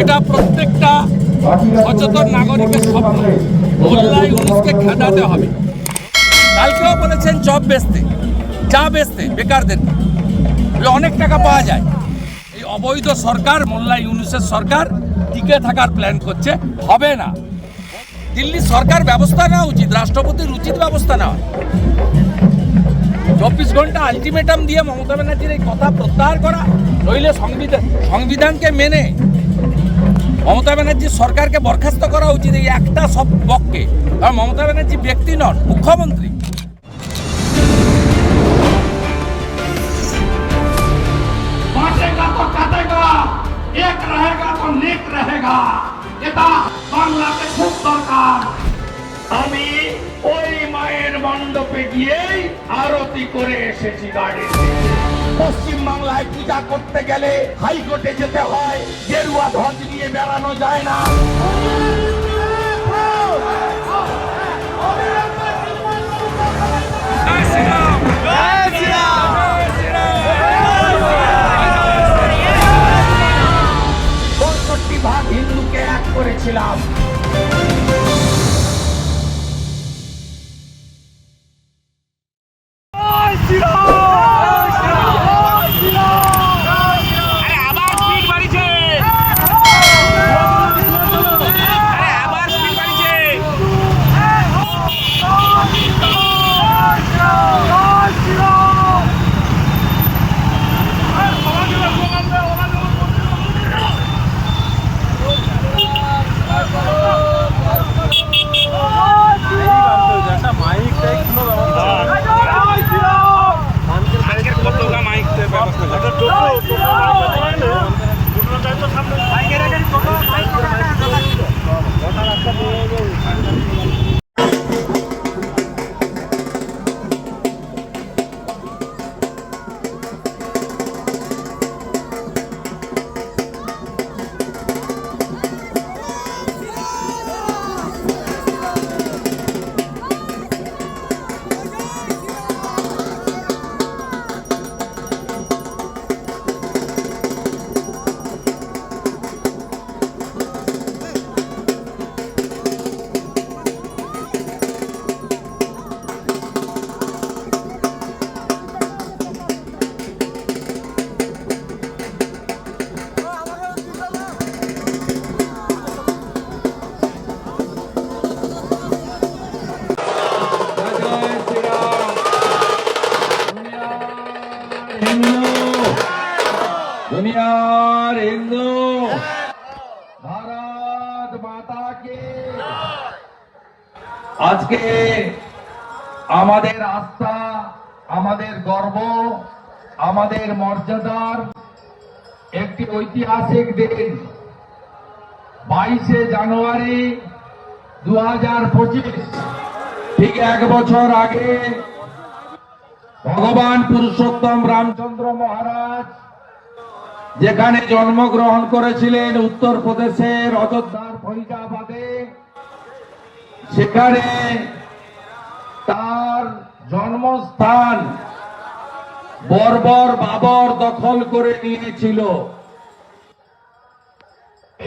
এটা প্রত্যেকটা সচেতন নাগরিকের স্বপ্ন। মোল্লা ইউনুসকে খেদাতে হবে। কালকেও বলেছেন জব বেচতে চা বেচতে বেকারদের। অনেক টাকা পাওয়া যায়। এই অবৈধ সরকার, মোল্লা ইউনুসের সরকার টিকে থাকার প্ল্যান করছে। হবে না। দিল্লি সরকার ব্যবস্থা নেওয়া উচিত, রাষ্ট্রপতির উচিত ব্যবস্থা নেওয়া। চব্বিশ ঘণ্টা আলটিমেটাম দিয়ে মমতা ব্যানার্জির এই কথা প্রত্যাহার করা, নইলে সংবিধান সংবিধানকে মেনে মমতা ব্যানার্জি সরকারকে বরখাস্ত করা উচিত এই একটা সব পক্ষে কারণ মমতা ব্যানার্জি ব্যক্তি নন, মুখ্যমন্ত্রী। আমি মায়ের মণ্ডপে গিয়েই আরতি করে এসেছি গাড়িতে। পশ্চিম বাংলায় পূজা করতে গেলে হাইকোর্টে যেতে হয়, গেরুয়া ধ্বজ নিয়ে বেড়ানো যায় না। ভাগ হিন্দুকে এক করেছিলাম। হিন্দু দুনিয়ার হিন্দু ভারত মাতা কে আজকে আমাদের আস্থা, আমাদের গর্ব, আমাদের মর্যাদার একটি ঐতিহাসিক দিন। বাইশে জানুয়ারি দু হাজার পঁচিশ, ঠিক এক বছর আগে ভগবান পুরুষোত্তম রামচন্দ্র মহারাজ, যেখানে জন্মগ্রহণ করেছিলেন উত্তরপ্রদেশের অযোধ্যার ফরিদাবাদে, সেখানে তার জন্মস্থান বর্বর বাবর দখল করে নিয়েছিল।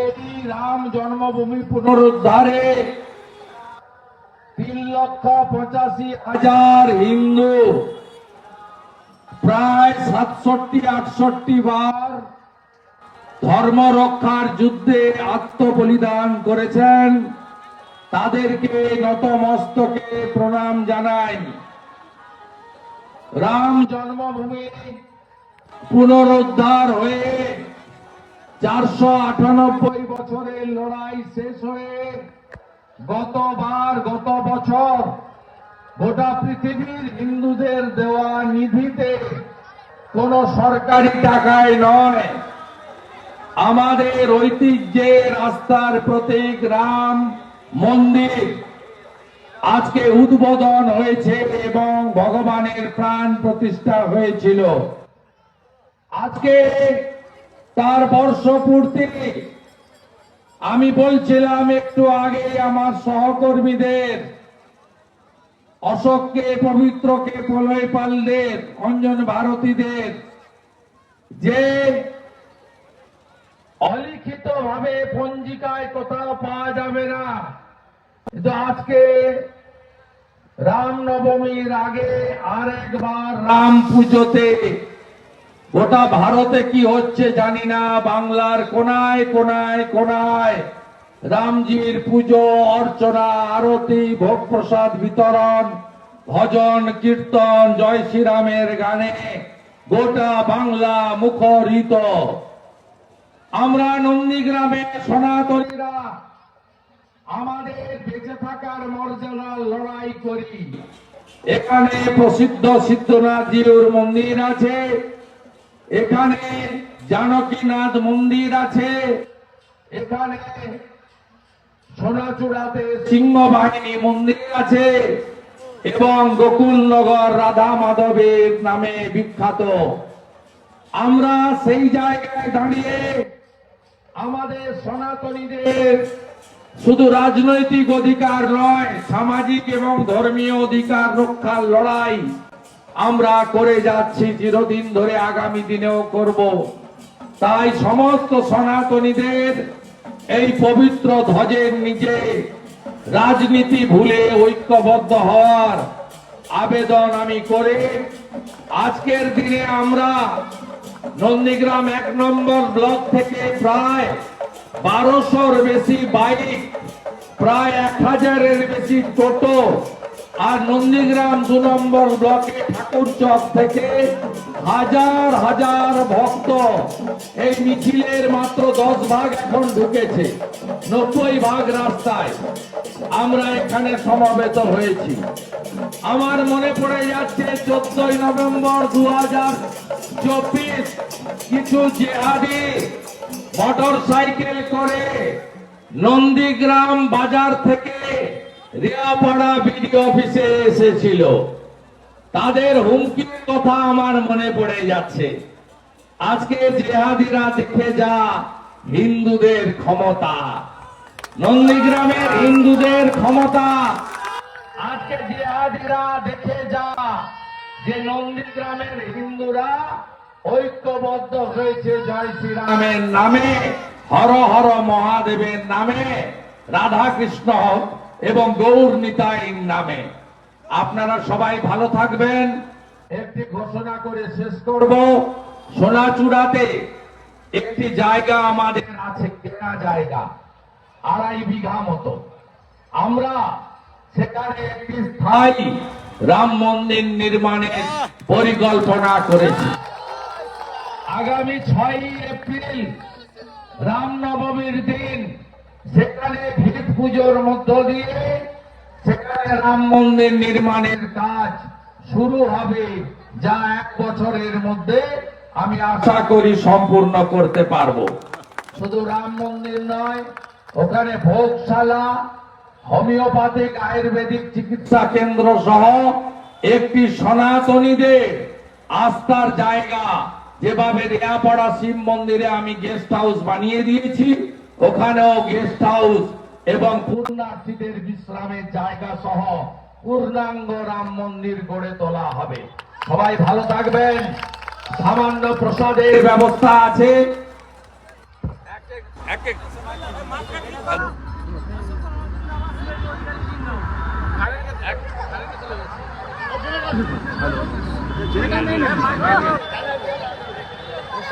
এই রাম জন্মভূমি পুনরুদ্ধারে তিন লক্ষ পঁচাশি হাজার হিন্দু প্রায় সাতষট্টি, আটষট্টি বার ধর্ম রক্ষার যুদ্ধে আত্মবলিদান করেছেন। তাদেরকে নতমস্তকে প্রণাম জানাই। রাম জন্মভূমি পুনরুদ্ধার হয়ে চারশো আটানব্বই বছরের লড়াই শেষ হয়ে গতবার গত বছর গোটা পৃথিবীর হিন্দুদের দেওয়া নিধিতে কোন সরকারি টাকায় নয়। আমাদের ঐতিহ্যের আস্থার প্রতীক রাম মন্দির আজকে উদ্বোধন হয়েছে এবং ভগবানের প্রাণ প্রতিষ্ঠা হয়েছিল। আজকে তার বর্ষপূর্তি। আমি বলছিলাম একটু আগে আমার সহকর্মীদের অশোককে, পবিত্রকে প্রলয় পালদের, অঞ্জন ভারতীদের। যে অলিখিত ভাবে পঞ্জিকায় কোথাও পাওয়া যাবে না। কিন্তু আজকে রাম নবমীর আগে আর একবার রাম পুজোতে গোটা ভারতে কি হচ্ছে জানি না। বাংলার কোনায় কোনায় কোনায় রামজির পুজো, অর্চনা, আরতি, ভোগ প্রসাদ বিতরণ, ভজন, কীর্তন, জয় শ্রীরামের গানে গোটা বাংলা মুখরিত। আমরা নন্দীগ্রামে সনাতনীরা, আমাদের বেঁচে থাকার মর্যাদার লড়াই করি। এখানে প্রসিদ্ধ সিদ্ধনাথ জিউর মন্দির আছে, এখানে জানকীনাথ মন্দির আছে, এখানে সোনাচূড়াতে সিংহ বাহিনী মন্দির আছে এবং গোকুলনগর রাধা মাধবের নামে বিখ্যাত। আমরা সেই জায়গায় দাঁড়িয়ে আমাদের সনাতনীদের শুধু রাজনৈতিক অধিকার নয়, সামাজিক এবং ধর্মীয় অধিকার রক্ষার লড়াই আমরা করে যাচ্ছি, চিরদিন ধরে আগামী দিনেও করব। তাই সমস্ত সনাতনীদের এই পবিত্র ধ্বজের নিচে রাজনীতি ভুলে ঐক্যবদ্ধ হওয়ার আবেদন আমি করে আজকের দিনে আমরা নন্দীগ্রাম এক নম্বর ব্লক থেকে প্রায় বারোশোর বেশি বাইক, প্রায় এক হাজারের বেশি টোটো আর নন্দীগ্রাম দু নম্বর ব্লকে ঠাকুর চক থেকে হাজার হাজার ভক্ত এই মিছিলের মাত্র দশ ভাগ এখন ঢুকেছে, নব্বই ভাগ রাস্তায়। আমরা এখানে সমাবেত হয়েছি। আমার মনে পড়ে যাচ্ছে চোদ্দই নভেম্বর দু হাজার চব্বিশ, কিছু জেহাদি মোটর সাইকেল করে নন্দীগ্রাম বাজার থেকে রিয়াপাড়া বিডি অফিসে এসেছিল। তাদের হুমকির কথা আমার মনে পড়ে যাচ্ছে। আজকে জেহাদিরা দেখে যা হিন্দুদের ক্ষমতা। নন্দীগ্রামের হিন্দুদের ক্ষমতা। আজকে জিহাদিরা দেখে যা যে নন্দীগ্রামের হিন্দুরা ঐক্যবদ্ধ হয়েছে জয় শ্রীরামের নামে, হর হর মহাদেবের নামে রাধা কৃষ্ণ এবং গৌর নিতাইর নামে। আপনারা সবাই ভালো থাকবেন। একটি ঘোষণা করে শেষ করব। সোনাচূড়াতে একটি জায়গা আমাদের আছে, কেনা জায়গা, আড়াই বিঘা মতো। আমরা সেখানে একটি স্থায়ী রাম মন্দির নির্মাণের পরিকল্পনা করেছি। আগামী ছয়ই এপ্রিল রামনবমীর দিন সেখানে ভিত পুজোর মধ্য দিয়ে সেখানে রাম মন্দির নির্মাণের কাজ শুরু হবে যা এক বছরের মধ্যে আমি আশা করি সম্পূর্ণ করতে পারব। শুধু রাম মন্দির নয়, ওখানে ভোগশালা, হোমিওপ্যাথিক, আয়ুর্বেদিক চিকিৎসা কেন্দ্র সহ একটি সনাতনীদের আস্থার জায়গা। যেভাবে রেয়াপাড়া শিব মন্দিরে আমি গেস্ট হাউস বানিয়ে দিয়েছি ওখানেও গেস্ট হাউস এবং পূর্ণার্থীদের বিশ্রামের জায়গা সহ পূর্ণাঙ্গ রাম মন্দির গড়ে তোলা হবে। সবাই ভালো থাকবেন। সামান্য প্রসাদের ব্যবস্থা আছে। এক এক।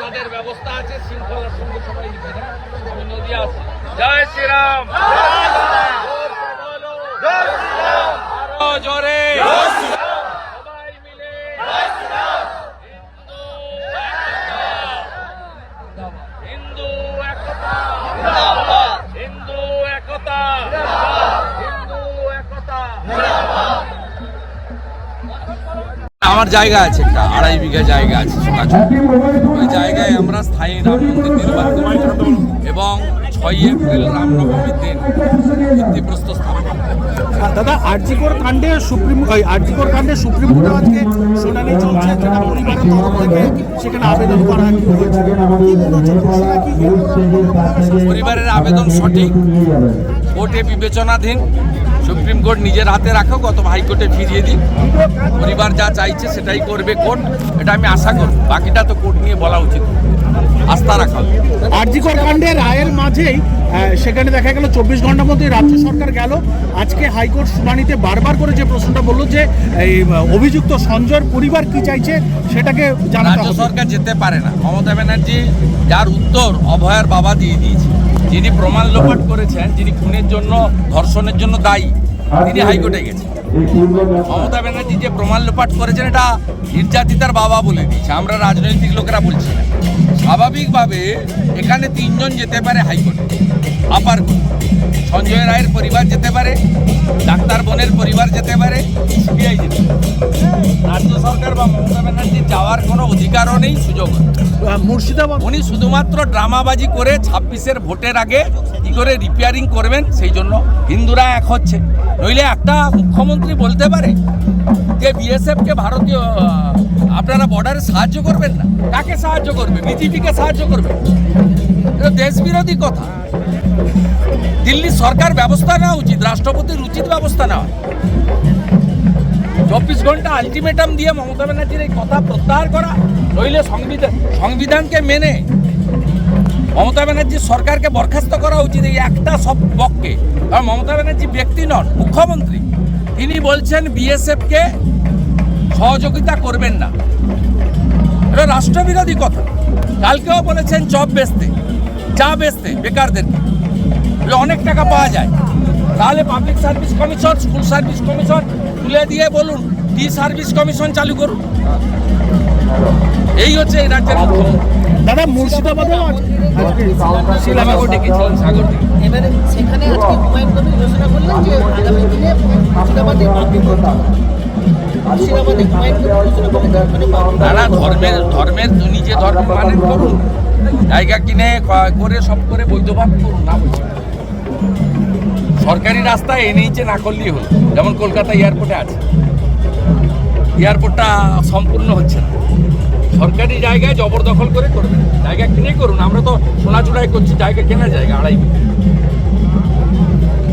প্রসাদের ব্যবস্থা আছে শৃঙ্খলার সঙ্গে সবাই নিবে আমি নদী আছি। জয় শ্রীরাম। আরও জোরে। আমার জায়গা আছে একটা আড়াই বিঘা জায়গা আছে ওই জায়গায় আমরা স্থায়ী রাম মন্দির নির্মাণ করব এবং ছয় এপ্রিল রামনবমীর দিন ভিত্তিপ্রস্তর স্থাপন দাদা আরজিকর কাণ্ডে সুপ্রিম আরজিকর কাণ্ডে সুপ্রিম কোর্টে আজকে শুনানি চলছে। যেটা পরিবারের তরফ থেকে সেখানে আবেদন করা পরিবারের আবেদন সঠিক। কোর্টে বিবেচনাধীন। সুপ্রিম কোর্ট নিজের হাতে রাখো গত হাইকোর্টে ফিরিয়ে দিন পরিবার যা চাইছে সেটাই করবে কোর্ট, এটা আমি আশা করব। বাকিটা তো কোর্ট নিয়ে বলা উচিত। আস্থা রাখা আরজিকর কাণ্ডে রায়ের মাঝেই সেখানে দেখা গেল চব্বিশ ঘণ্টার মধ্যে রাজ্য সরকার গেল। আজকে হাইকোর্ট শুনানিতে বারবার করে যে প্রশ্নটা বলল যে এই অভিযুক্ত সঞ্জয়ের পরিবার কি চাইছে সেটাকে রাজ্য সরকার যেতে পারে না। মমতা ব্যানার্জি যার উত্তর অভয়ের বাবা দিয়ে দিয়েছে। যিনি প্রমাণ লোপাট করেছেন যিনি খুনের জন্য ধর্ষণের জন্য দায়ী তিনি হাইকোর্টে গেছেন। মমতা ব্যানার্জি যে প্রমাণ লোপাট করেছেন এটা নির্যাতিতার বাবা বলে দিয়েছে। আমরা রাজনৈতিক লোকেরা বলছি না। স্বাভাবিকভাবে এখানে তিনজন যেতে পারে হাইকোর্টে। আপার কোর্ট। সঞ্জয় রায়ের পরিবার যেতে পারে ডাক্তার বোনের পরিবার যেতে পারে সিবিআই যেতে পারে। রাজ্য সরকার বা মমতা ব্যানার্জির যাওয়ার কোনো অধিকারও নেই সুযোগ মুর্শিদাবাদ উনি শুধুমাত্র ড্রামাবাজি করে ছাব্বিশের ভোটের আগে কি করে রিপেয়ারিং করবেন সেই জন্য হিন্দুরা এক হচ্ছে। নইলে একটা মুখ্যমন্ত্রী বলতে পারে যে বিএসএফকে ভারতীয় আপনারা বর্ডারে সাহায্য করবেন না। কাকে সাহায্য করবে? বিজেপিকে সাহায্য করবে? দেশ বিরোধী কথা। দিল্লি সরকার ব্যবস্থা নেওয়া উচিত, রাষ্ট্রপতির উচিত ব্যবস্থা নেওয়া। চব্বিশ ঘণ্টা আলটিমেটাম দিয়ে মমতা ব্যানার্জির এই কথা প্রত্যাহার করা, নইলে সংবিধান, সংবিধানকে মেনে মমতা ব্যানার্জির সরকারকে বরখাস্ত করা উচিত এই একটা সব পক্ষে। কারণ মমতা ব্যানার্জি ব্যক্তি নন, মুখ্যমন্ত্রী। তিনি বলছেন বিএসএফকে সহযোগিতা করবেন না। এটা রাষ্ট্রবিরোধী কথা। কালকেও বলেছেন জব বেচতে। চা বেচতে বেকারদেরকে। অনেক টাকা পাওয়া যায়। তাহলে public service commission school service commission তুলে দিয়ে বলুন টি সার্ভিস কমিশন চালু করুন? এই হচ্ছে এই রাজ্যের দাদা ডেকেছিলেন সাগর এবারে সেখানে আজকে হুমায়ুন কবির ঘোষণা করলেন যে আগামী দিনে মুর্শিদাবাদে যে নানা ধর্মের ধর্মের নিজে ধর্ম মানেন করুন জায়গা কিনে করে সব করে বৈধভাবে করুন না। সরকারি রাস্তায় এনএইচে না করলেই হলো। যেমন কলকাতা এয়ারপোর্টে আছে। এয়ারপোর্টটা সম্পূর্ণ হচ্ছে না। সরকারি জায়গায় জবরদখল করে করবেন জায়গা কিনে করুন। আমরা তো সোনাচূড়ায় করছি জায়গা কেনা জায়গা আড়াই।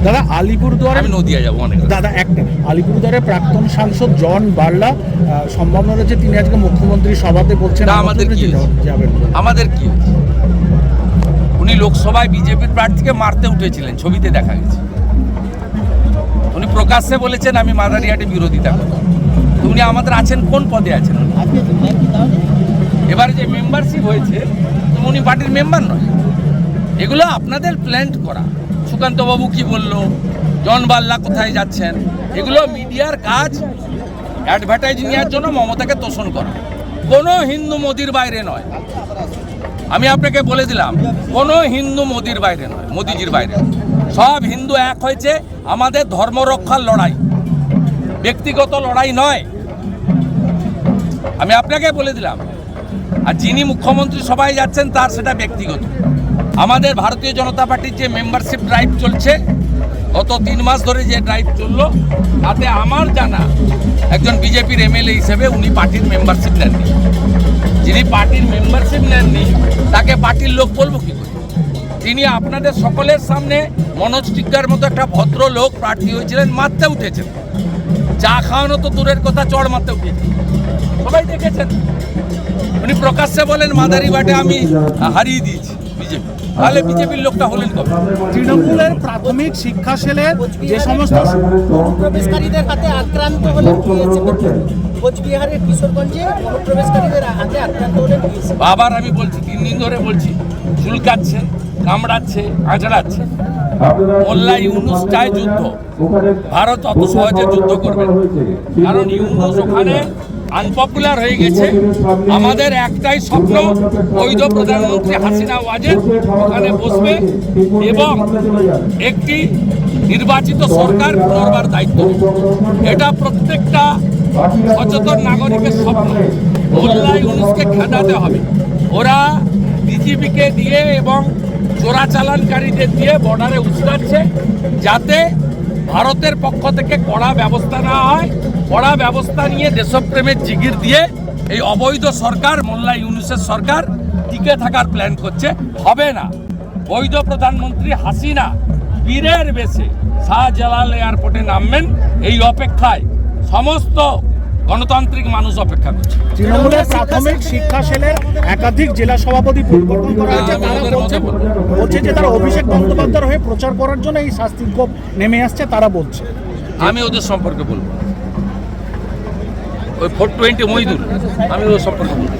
দাদা আলিপুরদুয়ারে আমি নদিয়া যাব অনেক দাদা একটা আলিপুরদুয়ারের প্রাক্তন সাংসদ জন বার্লা সম্ভাবনা রয়েছে তিনি আজকে মুখ্যমন্ত্রীর সভাতে বলছেন আমাদের কি যাবেন। আমাদের কি উনি লোকসভায় বিজেপির প্রার্থীকে মারতে উঠেছিলেন ছবিতে দেখা গেছে। উনি প্রকাশ্যে বলেছেন আমি মাদারিহাটে বিরোধিতা করি তো উনি আমাদের আছেন কোন পদে আছেন এবারে যে মেম্বারশিপ হয়েছে উনি পার্টির মেম্বার নয়। এগুলো আপনাদের প্ল্যান্ট করা। সুকান্তবাবু কি বলল? জন বাল্লা কোথায় যাচ্ছেন? এগুলো মিডিয়ার কাজ। অ্যাডভার্টাইজিংয়ের জন্য মমতাকে তোষণ করা। কোনো হিন্দু মোদির বাইরে নয়। আমি আপনাকে বলে দিলাম, কোনো হিন্দু মোদির বাইরে নয়, মোদিজির বাইরে। সব হিন্দু এক হয়েছে, আমাদের ধর্ম রক্ষার লড়াই। ব্যক্তিগত লড়াই নয়। আমি আপনাকে বলে দিলাম, আর যিনি মুখ্যমন্ত্রী সবাই যাচ্ছেন, তার সেটা ব্যক্তিগত। আমাদের ভারতীয় জনতা পার্টির যে মেম্বারশিপ ড্রাইভ চলছে, গত তিন মাস ধরে যে ড্রাইভ চলল, তাতে আমার জানা একজন বিজেপির এমএলএ হিসেবে উনি পার্টির মেম্বারশিপ নেননি। যিনি পার্টির মেম্বারশিপ নেননি, তাকে পার্টির লোক বলব কি করে? তিনি আপনাদের সকলের সামনে মনোজ টিগ্গার মতো একটা ভদ্র লোক প্রার্থী হয়েছিলেন, মারতে উঠেছেন। চা খাওয়ানো তো দূরের কথা, চড় মারতে উঠেছেন। সবাই দেখেছেন? উনি প্রকাশ্যে বলেন, মাদারিবাটে আমি হারিয়ে দিয়েছি বিজেপি। তাহলে বিজেপির লোকটা হলেন কবে? তৃণমূলের প্রাথমিক শিক্ষা সেলের যে সমস্ত অনুপ্রবেশকারীদের হাতে আক্রান্ত হলেন কোচবিহারের কিশোরগঞ্জে অনুপ্রবেশকারীদের হাতে আক্রান্ত হলেন আবার আমি বলছি তিন দিন ধরে বলছি চুলকাচ্ছে কামড়াচ্ছে আঁচড়াচ্ছে। মোল্লা ইউনুস চায় যুদ্ধ। ভারত অত সহজে যুদ্ধ করবে কারণ ইউনুস ওখানে আনপপুলার হয়ে গেছে। আমাদের একটাই স্বপ্ন, বৈধ প্রধানমন্ত্রী হাসিনা ওয়াজেদ ওখানে বসবে এবং একটি নির্বাচিত সরকার পুনর্বার দায়িত্ব। এটা প্রত্যেকটা সচেতন নাগরিকের স্বপ্ন। মোল্লা ইউনুসকে খেদাতে হবে। ওরা বিজেপিকে দিয়ে এবং চোরাচালানকারীদের দিয়ে বর্ডারে উস্কাচ্ছে যাতে ভারতের পক্ষ থেকে কড়া ব্যবস্থা নেওয়া হয়। কড়া ব্যবস্থা নিয়ে দেশপ্রেমের জিগির দিয়ে এই অবৈধ সরকার, মোল্লা ইউনুসের সরকার টিকে থাকার প্ল্যান করছে। হবে না। বৈধ প্রধানমন্ত্রী হাসিনা বীরের বেশে শাহজালাল এয়ারপোর্টে নামবেন। এই অপেক্ষায় সমস্ত গণতান্ত্রিক মানুষ অপেক্ষা করছে। তৃণমূলের প্রাথমিক শিক্ষা সেলের একাধিক জেলা সভাপতি পরিবর্তন করা হয়েছে হ্যাঁ, তারা বলছে বলছে যে তারা অভিষেক বন্দ্যোপাধ্যায় হয়ে প্রচার করার জন্য এই শাস্তির কোপ নেমে আসছে তারা বলছে। আমি ওদের সম্পর্কে বলব ওই ফোর টোয়েন্টি মহিদুল আমি ওদের সম্পর্কে বলব।